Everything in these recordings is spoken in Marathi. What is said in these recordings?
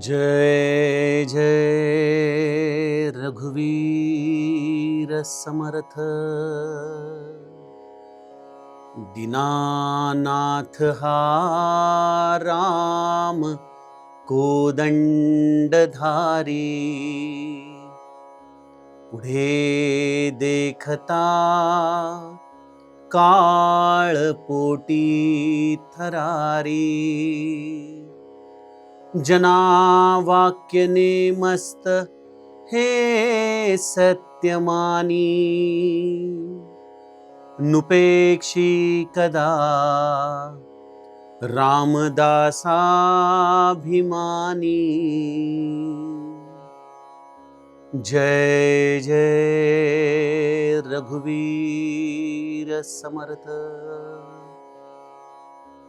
जय जय रघुवीर समर्थ। दीनानाथ हा राम कोदंडधारी। पुढे देखता काळ पोटी थरारी जना नेमस्त हे सत्यमानी। नुपेक्षी कदा रामदासाभिमानी। जय जय रघुवीर समर्थ।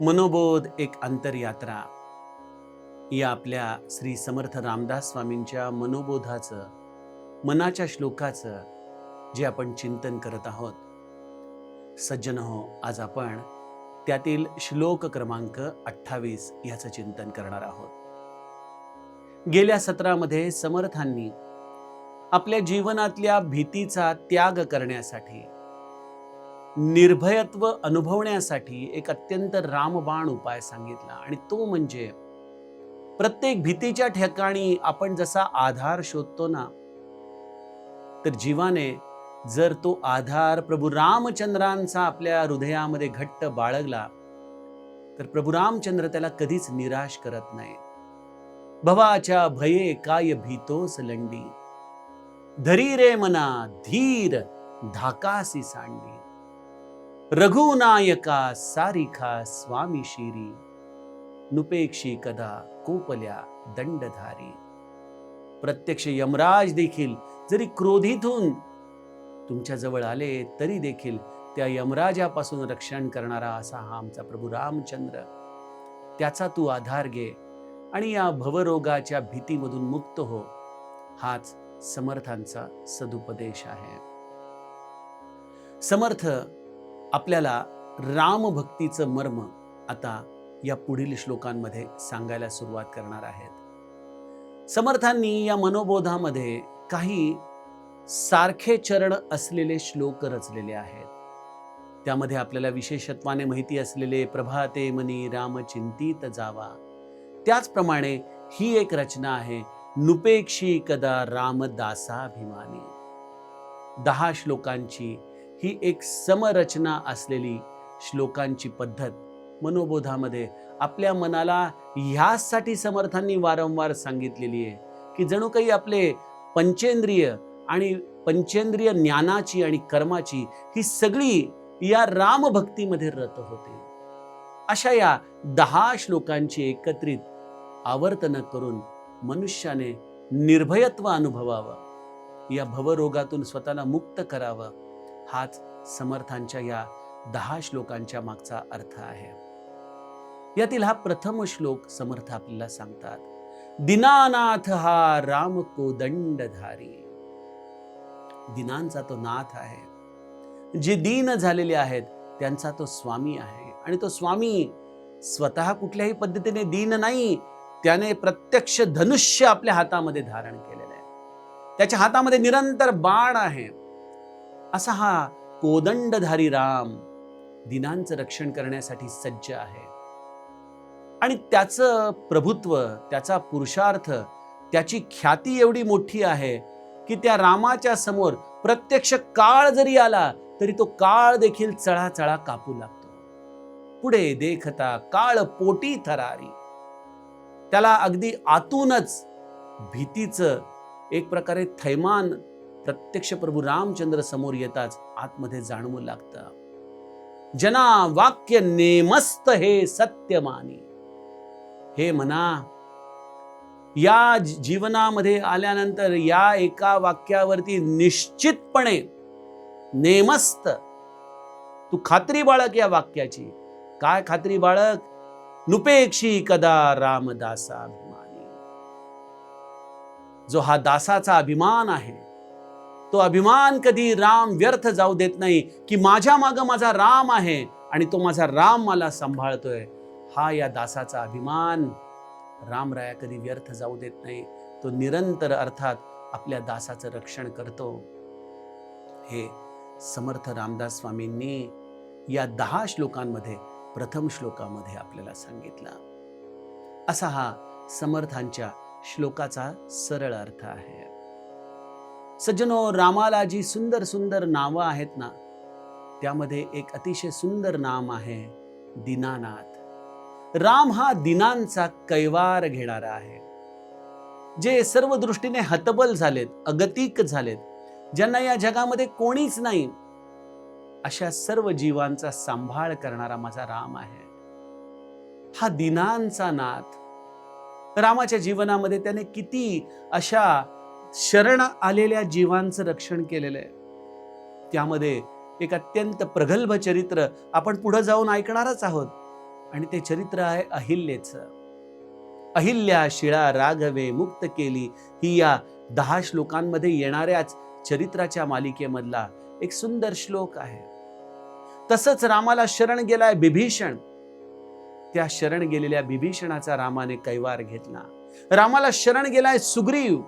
मनोबोध एक अंतरयात्रा. या आपल्या श्री समर्थ रामदास स्वामींच्या मनोबोधाचं मनाच्या श्लोकाचं जे आपण चिंतन करत आहोत. सज्जन हो आज आपण त्यातील श्लोक क्रमांक अठ्ठावीस याचं चिंतन करणार आहोत. गेल्या सत्रामध्ये समर्थांनी आपल्या जीवनातल्या भीतीचा त्याग करण्यासाठी निर्भयत्व अनुभवण्यासाठी एक अत्यंत रामबाण उपाय सांगितला. आणि तो म्हणजे प्रत्येक भीतीच्या ठिकाणी आपण जसा आधार शोधतो ना तर जीवाने जर तो आधार प्रभू रामचंद्रांचा आपल्या हृदयामध्ये घट्ट बाळगला तर प्रभू रामचंद्र त्याला कधीच निराश करत नाही. भवाच्या भये काय भीतोस लंडी? धरी रे मना धीर धाकासी सांडी. रघुनायका सारिखा स्वामी शिरी नुपेक्षी कदा कोपल्या दंडधारी. प्रत्यक्ष यमराज देखील जरी क्रोधित होऊन तुमच्या जवळ आले तरी देखील त्या यमराजापासून रक्षण करणारा असा हा आमचा प्रभू रामचंद्र. त्याचा तू आधार घे आणि या भवरोगाच्या भीतीमधून मुक्त हो. हाच समर्थांचा सदुपदेश आहे. समर्थ आपल्याला रामभक्तीचं मर्म आता या पुढील श्लोकांमध्ये सांगायला सुरुवात करणार आहेत. समर्थांनी या मनोबोधामध्ये काही सारखे चरण असलेले श्लोक रचलेले आहेत. त्यामध्ये आपल्याला विशेषत्वाने माहिती असलेले प्रभाते मनी राम चिंतित जावा. त्याचप्रमाणे ही एक रचना आहे नुपेक्षी कदा रामदासाभिमानी. दहा श्लोकांची ही एक समरचना असलेली श्लोकांची पद्धत मनोबोधामध्ये आपल्या मनाला ह्यासाठी समर्थांनी वारंवार सांगितलेली आहे की जणू काही आपले पंचेंद्रिय आणि पंचेंद्रिय ज्ञानाची आणि कर्माची ही सगळी या रामभक्तीमध्ये रत होते. अशा या दहा श्लोकांची एकत्रित आवर्तन करून मनुष्याने निर्भयत्व अनुभवावं. या भवरोगातून स्वतःला मुक्त करावं. हाच समर्थांच्या या दहा श्लोकांच्या मागचा अर्थ आहे. यातील हा प्रथम श्लोक समर्थ आपल्याला सांगतात दिनानाथ हा राम कोदंडधारी दिनांचा तो नाथ आहे. जे दीन झालेले आहेत त्यांचा तो स्वामी आहे. आणि तो स्वामी स्वतः कुठल्याही पद्धतीने दीन नाही त्याने प्रत्यक्ष धनुष्य आपल्या हातामध्ये धारण केलेलं आहे. त्याच्या हातामध्ये निरंतर बाण आहे. असा हा कोदंडधारी राम दिनांचं रक्षण करण्यासाठी सज्ज आहे. आणि त्याचं प्रभुत्व त्याचा पुरुषार्थ त्याची ख्याती एवढी मोठी आहे की त्या रामाच्या समोर प्रत्यक्ष काळ जरी आला तरी तो काळ देखील चळाचळा कापू लागतो. पुढे देखता काळ पोटी थरारी. त्याला अगदी आतूनच भीतीचं एक प्रकारे थैमान प्रत्यक्ष प्रभू रामचंद्र समोर येताच आतमध्ये जाणवू लागतं. जना वाक्य नेमस्त हे सत्य मानी हे म्हणा या जीवनामध्ये आल्यानंतर या एका वाक्यावरती निश्चितपणे नेमस्त तू खात्री बाळक या वाक्याची. काय खात्री बाळक नुपेक्षी कदा रामदासा अभिमानी जो हा दासाचा अभिमान आहे तो अभिमान कधी राम व्यर्थ जाऊ देत नाही की माझ्या मागं माझा राम आहे आणि तो माझा राम मला सांभाळतोय. हा या दासाचा अभिमान रामराया कधी व्यर्थ जाऊ देत नाही. तो निरंतर अर्थात आपल्या दासाचं रक्षण करतो. हे समर्थ रामदास स्वामींनी या दहा श्लोकांमध्ये प्रथम श्लोकामध्ये आपल्याला सांगितला. असा हा समर्थांच्या श्लोकाचा सरळ अर्थ आहे. सज्जनो रामाला जी सुंदर सुंदर नावं आहेत ना? त्यामध्ये एक अतिशय सुंदर नाम आहे दिनानाथ. राम हा दिनांचा कैवार घेणारा आहे. जे सर्व दृष्टीने हतबल झालेत अगतिक झालेत ज्यांना या जगामध्ये कोणीच नाही अशा सर्व जीवांचा सांभाळ करणारा माझा राम आहे. हा दिनांचा नाथ. रामाच्या जीवनामध्ये त्याने किती अशा शरण आलेल्या जीवांचं रक्षण केलेलं आहे. त्यामध्ये एक अत्यंत प्रगल्भ चरित्र आपण पुढे जाऊन ऐकणारच आहोत. आणि ते चरित्र आहे अहिल्याचं. अहिल्या शिळा राघवे मुक्त केली ही या दहा श्लोकांमध्ये येणाऱ्याच चरित्राच्या मालिकेमधला एक सुंदर श्लोक आहे. तसंच रामाला शरण गेलाय बिभीषण. त्या शरण गेलेल्या बिभीषणाचा रामाने कैवार घेतला. रामाला शरण गेलाय सुग्रीव.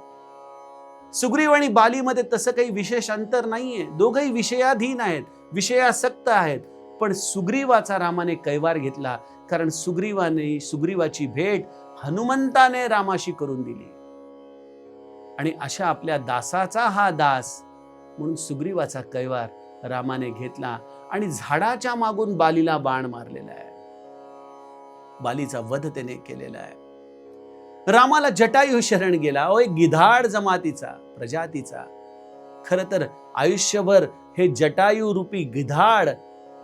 सुग्रीव आणि बालीमध्ये तसं काही विशेष अंतर नाहीये. दोघही विषयाधीन आहेत विषयासक्त आहेत. पण सुग्रीवाचा रामाने कैवार घेतला कारण सुग्रीवाने सुग्रीवाची भेट हनुमंताने रामाशी करून दिली. आणि अशा आपल्या दासाचा हा दास म्हणून सुग्रीवाचा कैवार रामाने घेतला आणि झाडाच्या मागून बालीला बाण मारलेला आहे. बालीचा वध त्याने केलेला आहे. रामाला जटायू शरण गेला. अहो एक गिधाड जमातीचा. प्रजातीचा. खर तर आयुष्यभर हे जटायू रूपी गिधाड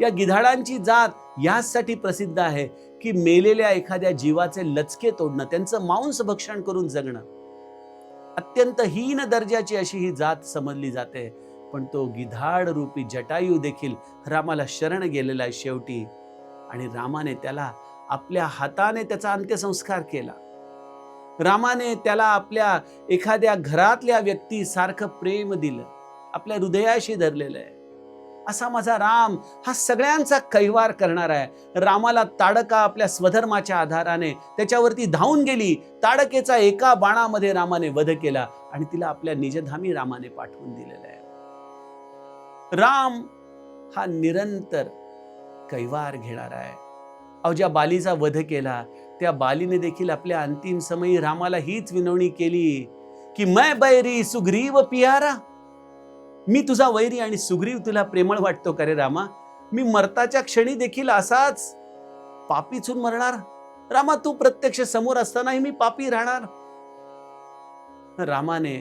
या गिधाडांची जात यासाठी प्रसिद्ध आहे की मेलेल्या एखाद्या जीवाचे लचके तोडणं त्यांचं मांस भक्षण करून जगणं. अत्यंत हीन दर्जाची अशी ही जात समजली जाते पण तो गिधाड रूपी जटायू देखील रामाला शरण गेलेला आहे शेवटी. आणि रामाने त्याला आपल्या हाताने त्याचा अंत्यसंस्कार केला. रामाने त्याला आपल्या एखाद्या घरातल्या व्यक्तीसारखं प्रेम दिलं. आपल्या हृदयाशी धरलेलं आहे. असा माझा राम हा सगळ्यांचा कैवार करणार आहे. रामाला ताडका आपल्या स्वधर्माच्या आधाराने त्याच्यावरती धावून गेली. ताडकेचा एका बाणामध्ये रामाने वध केला आणि तिला आपल्या निजधामी रामाने पाठवून दिलेलं आहे. राम हा निरंतर कैवार घेणार आहे. अवज्या बालीचा वध केला त्या बालीने देखील आपल्या अंतिम समयी रामाला हीच विनवणी केली की मै बैरी सुग्रीव पियारा. मी तुझा वैरी आणि सुग्रीव तुला प्रेमळ वाटतो का रे रामा? मी मरताच्या क्षणी देखील असाच पापीचून मरणार. रामा तू प्रत्यक्ष समोर असतानाही मी पापी राहणार. रामाने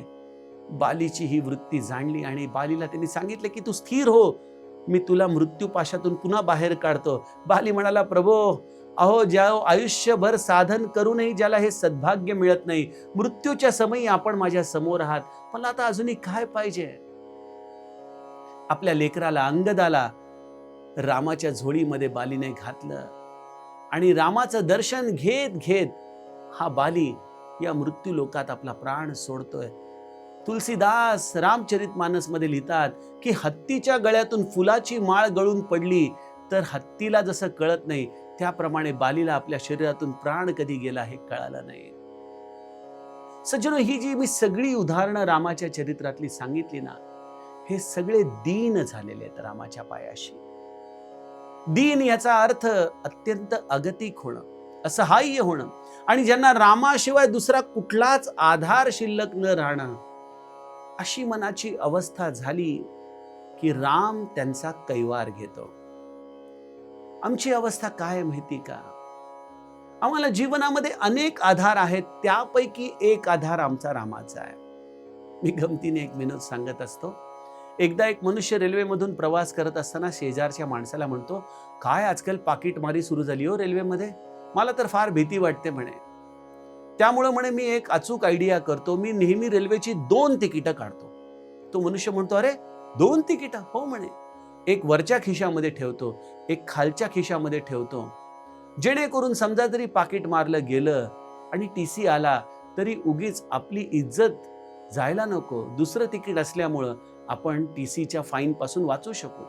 बालीची ही वृत्ती जाणली आणि बालीला त्यांनी सांगितलं की तू स्थिर हो. मी तुला मृत्यूपाशातून पुन्हा बाहेर काढतो. बाली म्हणाला प्रभो अहो ज्या आयुष्यभर साधन करूनही ज्याला हे सद्भाग्य मिळत नाही मृत्यूच्या समयी आपण माझ्यासमोर आहात. मला आता अजूनही काय पाहिजे? आपल्या लेकराला अंगदाला रामाच्या झोळीमध्ये बालीने घातलं आणि रामाचं दर्शन घेत घेत हा बाली या मृत्यू लोकात आपला प्राण सोडतोय. तुलसीदास रामचरित मध्ये लिहितात की हत्तीच्या गळ्यातून फुलाची माळ गळून पडली तर हत्तीला जसं कळत नाही त्याप्रमाणे बालीला आपल्या शरीरातून प्राण कधी गेला हे कळालं नाही. सज्जनो ही जी मी सगळी उदाहरणं रामाच्या चरित्रातली सांगितली ना हे सगळे दीन झालेले आहेत रामाच्या पायाशी. दीन याचा अर्थ अत्यंत अगतिक होणं असहाय्य होणं. आणि ज्यांना रामाशिवाय दुसरा कुठलाच आधार शिल्लक न राहणं अशी मनाची अवस्था झाली की राम त्यांचा कैवार घेतो. आमची अवस्था काय माहिती का? आम्हाला जीवनामध्ये अनेक आधार आहेत त्यापैकी एक आधार आमचा रामाचा आहे. मी गमतीने एक विनोद सांगत असतो. एकदा एक मनुष्य रेल्वेमधून प्रवास करत असताना शेजारच्या माणसाला म्हणतो काय आजकाल पाकिटमारी सुरू झाली हो रेल्वेमध्ये? मला तर फार भीती वाटते म्हणे. त्यामुळं म्हणे मी एक अचूक आयडिया करतो. मी नेहमी रेल्वेची दोन तिकीटं काढतो. तो मनुष्य म्हणतो अरे दोन तिकीटं? हो म्हणे. एक वरच्या खिशामध्ये ठेवतो एक खालच्या खिशामध्ये ठेवतो. जेणेकरून समजा जरी पाकिट मारलं गेलं आणि टी सी आला तरी उगीच आपली इज्जत जायला नको. दुसरं तिकीट असल्यामुळं आपण टी सीच्या फाईन पासून वाचू शकू.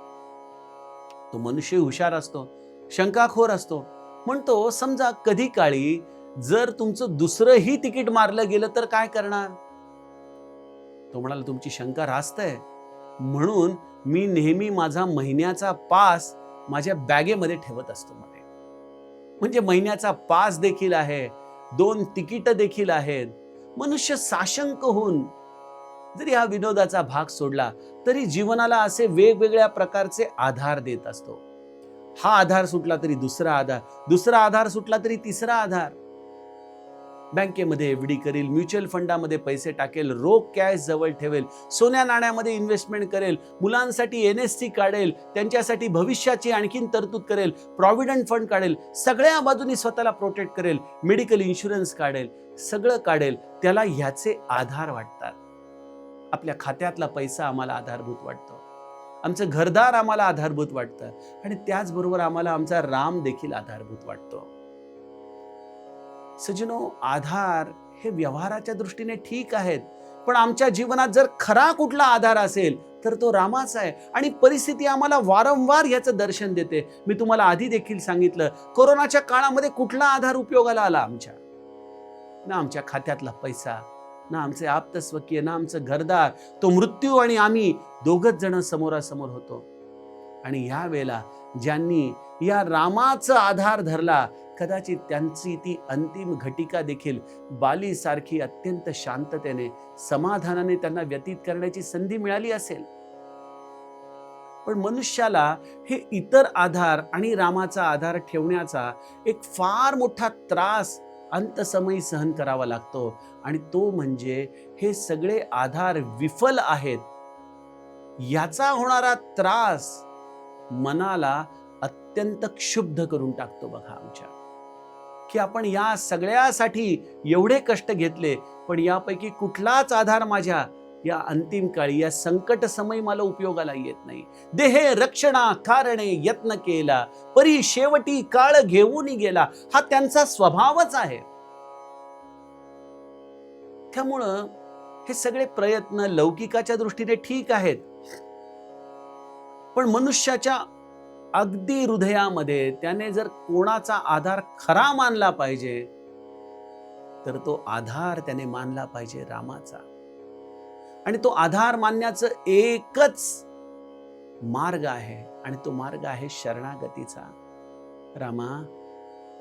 तो मनुष्य हुशार असतो शंकाखोर असतो. म्हणतो समजा कधी काळी जर तुमचं दुसरंही तिकीट मारलं गेलं तर काय करणार? तो म्हणाला तुमची शंका रास्त आहे. म्हणून मी नेहमी माझा महिन्याचा पास माझ्या बॅगेमध्ये ठेवत असतो मध्ये म्हणजे महिन्याचा पास देखील आहे दोन तिकीट देखील आहेत मनुष्य साशंक होऊन जरी हा विनोदाचा भाग सोडला तरी जीवनाला असे वेगवेगळ्या प्रकारचे आधार देत असतो. हा आधार सुटला तरी दुसरा आधार दुसरा आधार सुटला तरी तिसरा आधार. बँकेमध्ये एफ डी करेल म्युच्युअल फंडामध्ये पैसे टाकेल रोख कॅश जवळ ठेवेल सोन्या नाण्यामध्ये इन्व्हेस्टमेंट करेल मुलांसाठी एन एस सी काढेल त्यांच्यासाठी भविष्याची आणखीन तरतूद करेल प्रॉव्हिडंट फंड काढेल सगळ्या बाजूनी स्वतःला प्रोटेक्ट करेल मेडिकल इन्शुरन्स काढेल सगळं काढेल त्याला ह्याचे आधार वाटतात. आपल्या खात्यातला पैसा आम्हाला आधारभूत वाटतो. आमचं घरदार आम्हाला आधारभूत वाटतं आणि त्याचबरोबर आम्हाला आमचा राम देखील आधारभूत वाटतो. सजनो आधार हे व्यवहाराच्या दृष्टीने ठीक आहेत. पण आमच्या जीवनात जर खरा कुठला आधार असेल तर तो रामाचा आहे. आणि परिस्थिती आम्हाला वारंवार याचं दर्शन देते. मी तुम्हाला आधी देखील सांगितलं कोरोनाच्या काळामध्ये कुठला आधार उपयोगाला आला आमच्या? ना आमच्या खात्यातला पैसा ना आमचे आप्तस्वकीय ना आमचं घरदार. तो मृत्यू आणि आम्ही दोघच जण समोरासमोर होतो. आणि या वेळेला ज्यांनी या रामाचा आधार धरला कदाचित त्यांची ती अंतिम घटिका देखील बालीसारखी अत्यंत शांततेने समाधानाने त्यांना व्यतीत करण्याची संधी मिळाली असेल. पण मनुष्याला हे इतर आधार आणि रामाचा आधार ठेवण्याचा एक फार मोठा त्रास अंतसमयी सहन करावा लागतो आणि तो म्हणजे हे सगळे आधार विफल आहेत. याचा होणारा त्रास मनाला अत्यंत क्षुब्ध करून टाकतो बघा आमच्या. की आपण या सगळ्यासाठी एवढे कष्ट घेतले पण यापैकी कुठलाच आधार माझ्या या अंतिम काळी या संकट समय मला उपयोगाला येत नाही. देहे रक्षणा कारणे यत्न केला परी शेवटी काळ घेऊन गेला. हा त्यांचा स्वभावच आहे. त्यामुळं हे सगळे प्रयत्न लौकिकाच्या दृष्टीने ठीक आहेत. पण मनुष्याच्या अगदी हृदयामध्ये त्याने जर कोणाचा आधार खरा मानला पाहिजे तर तो आधार त्याने मानला पाहिजे रामाचा. आणि तो आधार मानण्याचं एकच मार्ग आहे आणि तो मार्ग आहे शरणागतीचा. रामा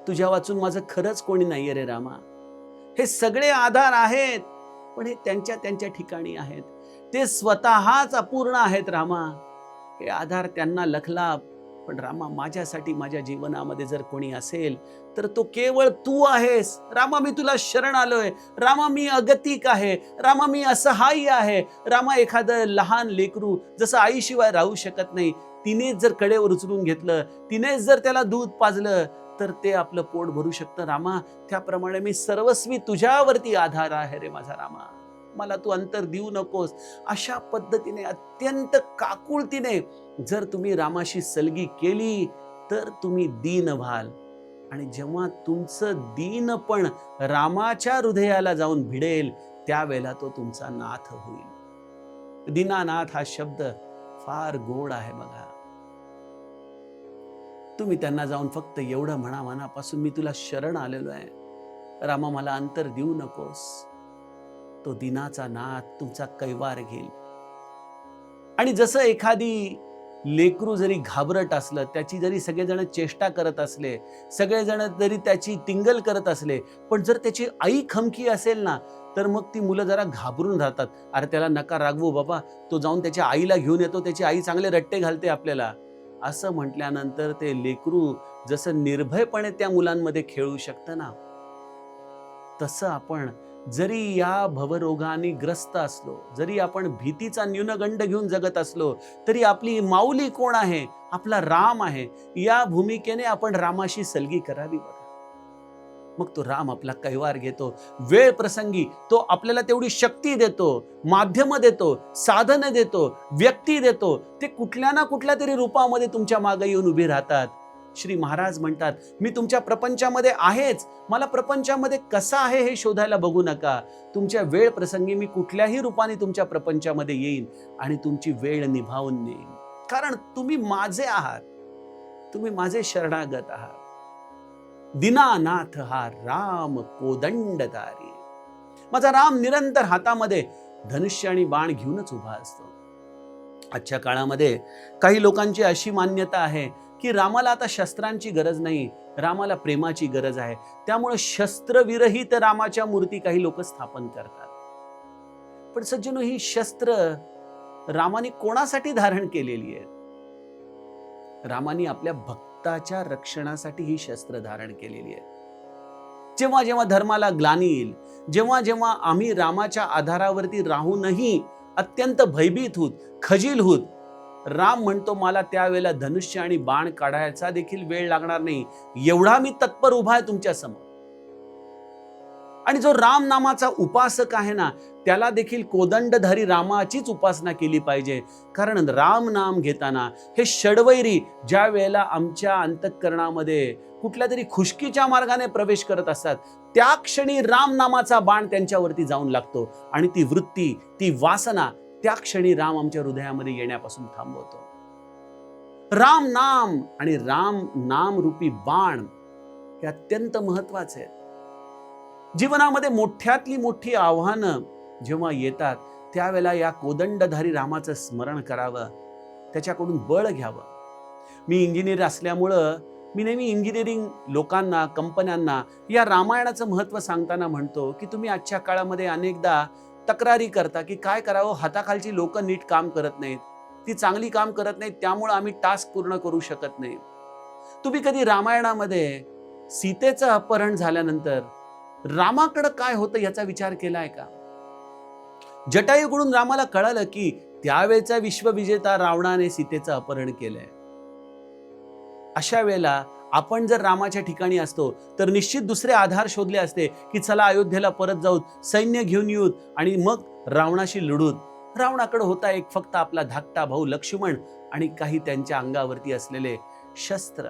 तुझ्या वाचून माझं खरंच कोणी नाहीये रे रामा. हे सगळे आधार आहेत पण हे त्यांच्या त्यांच्या ठिकाणी आहेत. ते स्वतःच अपूर्ण आहेत रामा. हे आधार त्यांना लखला पण रामा माझ्यासाठी माझ्या जीवनामध्ये जर कोणी असेल तर तो केवळ तू आहेस. रामा मी तुला शरण आलोय. रामा मी अगतिक आहे. रामा मी असहाय्य आहे. रामा एखादं लहान लेकरू जसं आईशिवाय राहू शकत नाही तिनेच जर कडेवर उचलून घेतलं तिनेच जर त्याला दूध पाजलं तर ते आपलं पोट भरू शकतं. रामा त्याप्रमाणे मी सर्वस्वी तुझ्यावरती आधार आहे रे माझा रामा. मला तू अंतर देऊ नकोस. अशा पद्धतीने अत्यंत काकुळतीने जर तुम्ही रामाशी सलगी केली तर तुम्ही दीन व्हाल. आणि जेव्हा तुमचं दीन पण रामाच्या हृदयाला जाऊन भिडेल त्यावेळेला तो तुमचा नाथ होईल. दीनानाथ हा शब्द फार गोड आहे बघा. तुम्ही त्यांना जाऊन फक्त एवढं म्हणा मनापासून मी तुला शरण आलेलो आहे. रामा मला अंतर देऊ नकोस. तो दिनाचा नाथ तुमचा कैवार घेईल. आणि जसं एखादी लेकरू जरी घाबरट असलं त्याची जरी सगळेजण चेष्टा करत असले सगळेजण जरी त्याची टिंगल करत असले पण जर त्याची आई खमकी असेल ना तर मग ती मुलं जरा घाबरून राहतात. अरे त्याला नका रागवू बाबा तो जाऊन त्याच्या आईला घेऊन येतो त्याची आई चांगले रट्टे घालते आपल्याला. असं म्हटल्यानंतर ते लेकरू जसं निर्भयपणे त्या मुलांमध्ये खेळू शकतं ना तसं आपण जरी या भवरोगाने ग्रस्त असलो जरी आपण भीतीचा न्यूनगंड घेऊन जगत असलो तरी आपली माऊली कोण आहे? आपला राम आहे. या भूमिकेने आपण रामाशी सलगी करावी बघा. मग तो राम आपला कैवार घेतो वेळ प्रसंगी तो आपल्याला तेवढी शक्ती देतो माध्यम देतो साधनं देतो व्यक्ती देतो. ते कुठल्या ना कुठल्या तरी रूपामध्ये तुमच्या मागे येऊन उभी राहतात. श्री महाराज म्हणतात मी तुमच्या प्रपंचामध्ये आहेच. मला प्रपंचामध्ये कसा आहे हे शोधायला बघू नका. तुमच्या वेळ प्रसंगी मी कुठल्याही रूपाने तुमच्या प्रपंचामध्ये येईन आणि तुमची वेळ निभावून नेईन. कारण तुम्ही माझे आहात. तुम्ही माझे शरणागत आहात. दिनानाथ हा राम कोदंडधारी. माझा राम निरंतर हातामध्ये धनुष्य आणि बाण घेऊनच उभा असतो. आजच्या काळामध्ये काही लोकांची अशी मान्यता आहे की रामाला आता शस्त्रांची गरज नाही रामाला प्रेमाची गरज आहे. त्यामुळे शस्त्रविरहित रामाच्या मूर्ती काही लोक स्थापन करतात. पण सज्जनो ही शस्त्र रामाने कोणासाठी धारण केलेली आहेत? रामाने आपल्या भक्ताच्या रक्षणासाठी ही शस्त्र धारण केलेली आहे जेव्हा जेव्हा धर्माला ग्लानी येईल जेव्हा जेव्हा आम्ही रामाच्या आधारावरती राहूनही अत्यंत भयभीत होत खजील होत राम म्हणतो मला त्यावेळेला धनुष्य आणि बाण काढायचा देखील वेळ लागणार नाही. एवढा मी तत्पर उभा आहे तुमच्यासमोर. आणि जो राम नामाचा उपासक आहे ना त्याला देखील कोदंडधारी रामाचीच उपासना केली पाहिजे. कारण राम नाम घेताना हे षडवैरी ज्या वेळेला आमच्या अंतःकरणामध्ये कुठल्या तरी खुशकीच्या मार्गाने प्रवेश करत असतात त्या क्षणी राम नामाचा बाण त्यांच्यावरती जाऊन लागतो. आणि ती वृत्ती ती वासना त्या क्षणी राम आमच्या हृदयामध्ये येण्यापासून थांबवतो. राम नाम आणि राम नाम रूपी बाण हे अत्यंत महत्त्वाचे आहेत. जीवनामध्ये मोठ्यातली मोठी आव्हानं जेव्हा येतात त्यावेळेला या कोदंडधारी रामाचं स्मरण करावं त्याच्याकडून बळ घ्यावं. मी इंजिनियर असल्यामुळं मी नेहमी इंजिनिअरिंग लोकांना कंपन्यांना या रामायणाचं महत्त्व सांगताना म्हणतो की तुम्ही आजच्या काळामध्ये अनेकदा तक्रारी करता की काय करावं? हाताखालची लोक नीट काम करत नाहीत. ती चांगली काम करत नाहीत त्यामुळं आम्ही टास्क पूर्ण करू शकत नाही. तुम्ही कधी रामायणामध्ये सीतेचं अपहरण झाल्यानंतर रामाकडं काय होतं याचा विचार केलाय का? जटायूकडून रामाला कळालं की त्यावेळचा विश्वविजेता रावणाने सीतेचं अपहरण केलंय. अशा वेळेला आपण जर रामाच्या ठिकाणी असतो तर निश्चित दुसरे आधार शोधले असते की चला अयोध्येला परत जाऊत सैन्य घेऊन येऊत आणि मग रावणाशी लढूत रावणाकडे होता एक फक्त आपला धाकटा भाऊ लक्ष्मण आणि काही त्यांच्या अंगावरती असलेले शस्त्र.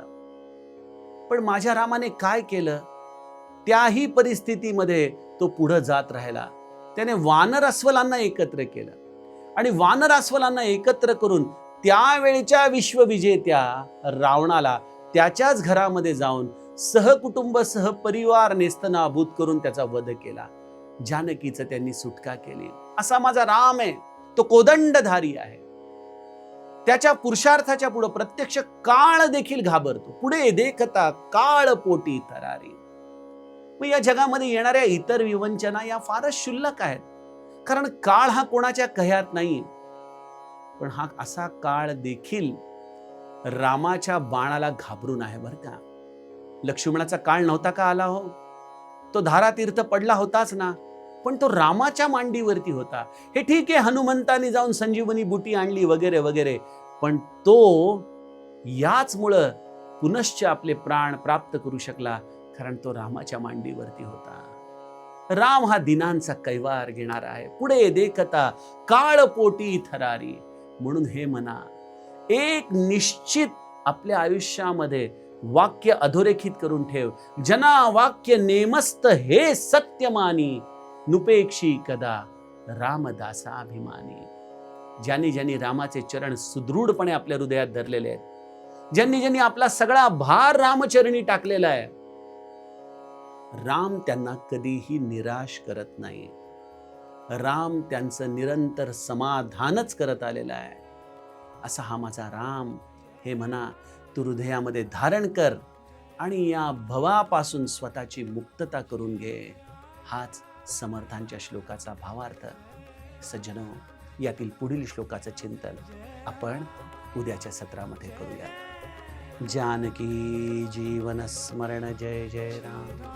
पण माझ्या रामाने काय केलं? त्याही परिस्थितीमध्ये तो पुढं जात राहिला. त्याने वानर अस्वलांना एकत्र केलं. आणि वानर अस्वलांना एकत्र करून त्यावेळच्या विश्वविजेत्या रावणाला त्याच्याच घरामध्ये जाऊन सहकुटुंब सहपरिवार नेस्तनाभूत करून त्याचा वध केला. जानकीचं त्यांनी सुटका केली. असा माझा राम आहे. तो कोदंडधारी आहे. त्याच्या पुरुषार्थाच्या पुढे प्रत्यक्ष काळ देखील घाबरतो. पुढे देखता काळ पोटी तरारी. मग या जगामध्ये येणाऱ्या इतर विवंचना या फारच शुल्लक आहेत. कारण काळ हा कोणाच्या कह्यात नाही. पण हा असा काळ देखील रामाच्या बाणाला घाबरून आहे बरं का? लक्ष्मणाचा काळ नव्हता का आला हो? तो धारातीर्थ पडला होताच ना. पण तो रामाच्या मांडीवरती होता. हे ठीक आहे हनुमंतानी जाऊन संजीवनी बुटी आणली वगैरे वगैरे. पण तो याचमुळं पुनश्च आपले प्राण प्राप्त करू शकला कारण तो रामाच्या मांडीवरती होता. राम हा दिनांचा कैवार घेणार आहे. पुढे देखता काळपोटी थरारी. म्हणून हे म्हणा एक निश्चित आपल्या आयुष्यामध्ये वाक्य अधोरेखित करून ठेव. जना वाक्य नेमस्त हे सत्यमानी नुपेक्षी कदा रामदासाभिमानी ज्यांनी ज्यांनी रामाचे चरण सुदृढपणे आपल्या हृदयात धरलेले आहेत ज्यांनी ज्यांनी आपला सगळा भार रामचरणी टाकलेला आहे राम त्यांना कधीही निराश करत नाही. राम त्यांचं निरंतर समाधानच करत आलेलं आहे. असा हा माझा राम. हे म्हणा तू हृदयामध्ये धारण कर आणि या भवापासून स्वतःची मुक्तता करून घे. हाच समर्थांच्या श्लोकाचा भावार्थ. सज्जनो यातील पुढील श्लोकाचं चिंतन आपण उद्याच्या सत्रामध्ये करूया. जानकी जीवन स्मरण जय जय राम.